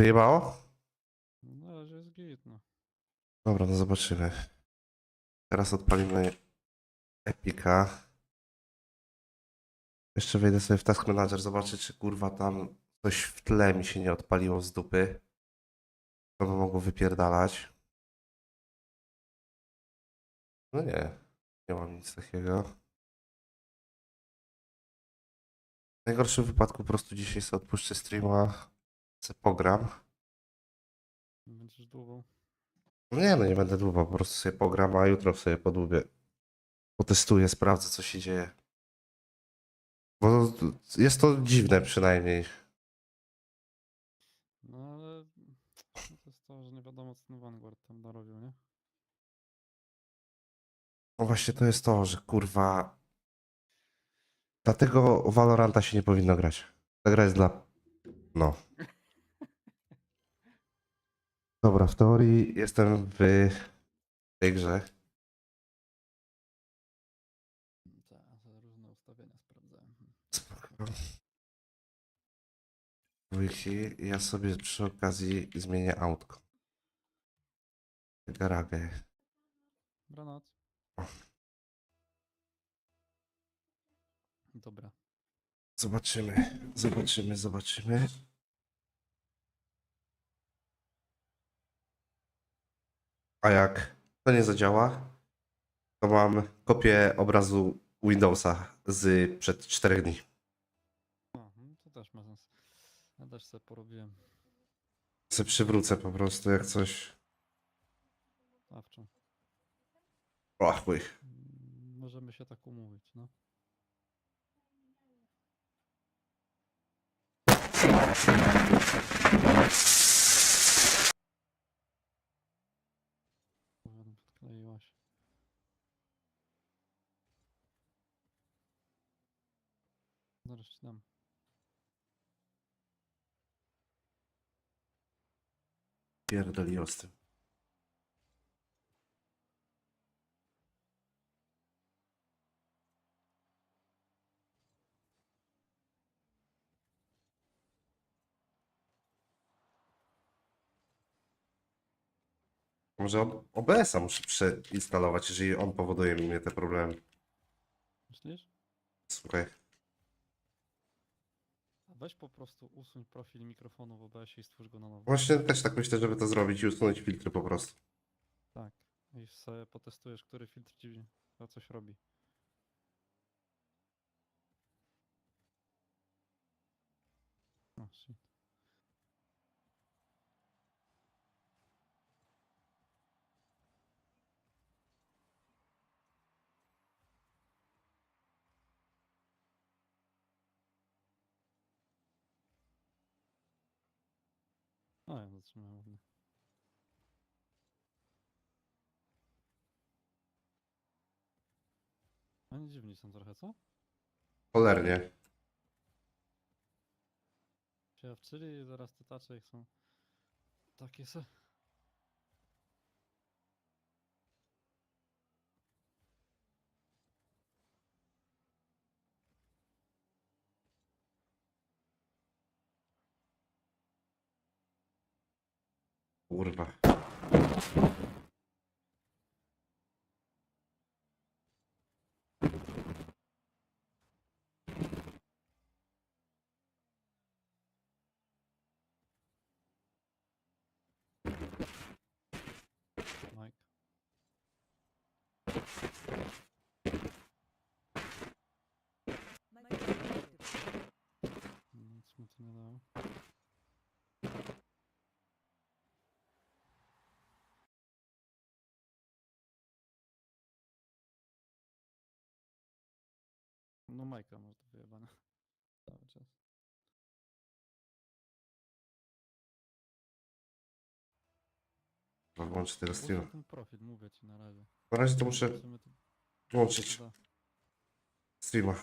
Wyjebało? No, razie jest git, no. Dobra, no zobaczymy. Teraz odpalimy Epika. Jeszcze wejdę sobie w Task Manager, zobaczę czy kurwa tam coś w tle mi się nie odpaliło z dupy. To by mogło wypierdalać. No nie, nie mam nic takiego. W najgorszym wypadku po prostu dzisiaj sobie odpuszczę streama, se pogram. Będziesz. No Nie, no nie będę długo, po prostu sobie pogram, a jutro sobie podłubię. Potestuję, sprawdzę co się dzieje. Bo jest to dziwne przynajmniej. No ale to jest to, że nie wiadomo co ten Vanguard tam narobił, nie? No właśnie to jest to, że kurwa... Dlatego Valoranta się nie powinno grać. Ta gra jest dla... No. Dobra, w teorii jestem w tej grze. Tak, różne ustawienia sprawdzałem. Spoko. Wiki, ja sobie przy okazji zmienię autko. Garagę. O. Dobra. Zobaczymy, zobaczymy, zobaczymy. A jak to nie zadziała, to mam kopię obrazu Windowsa z przed 4 dni. No, no, to też ma sens. Ja też sobie porobiłem Se przywrócę po prostu jak coś. awczą. O, chuj. Mm, Możemy się tak umówić, no. Podkleiłaś. Zaraz ci dam. Pierdoliło Może ob- OBS-a muszę przeinstalować, jeżeli on powoduje mi mnie te problemy. Myślisz? Słuchaj. Weź po prostu usuń profil mikrofonu w OBS-ie i stwórz go na nowo. Właśnie też tak myślę, żeby to zrobić i usunąć filtry po prostu. Tak. I sobie potestujesz, który filtr ci to coś robi. O, shit. Zatrzymałem. Oni dziwni są trochę, co? Cholernie. Się wczyli i zaraz te tacze jak są takie se. Kurwa. No Majka masz do wyjebania. Cały czas. Włączę tego Usuń streama. ten profil, mówię ci na razie. Na razie to muszę Zobaczymy, to- włączyć streama.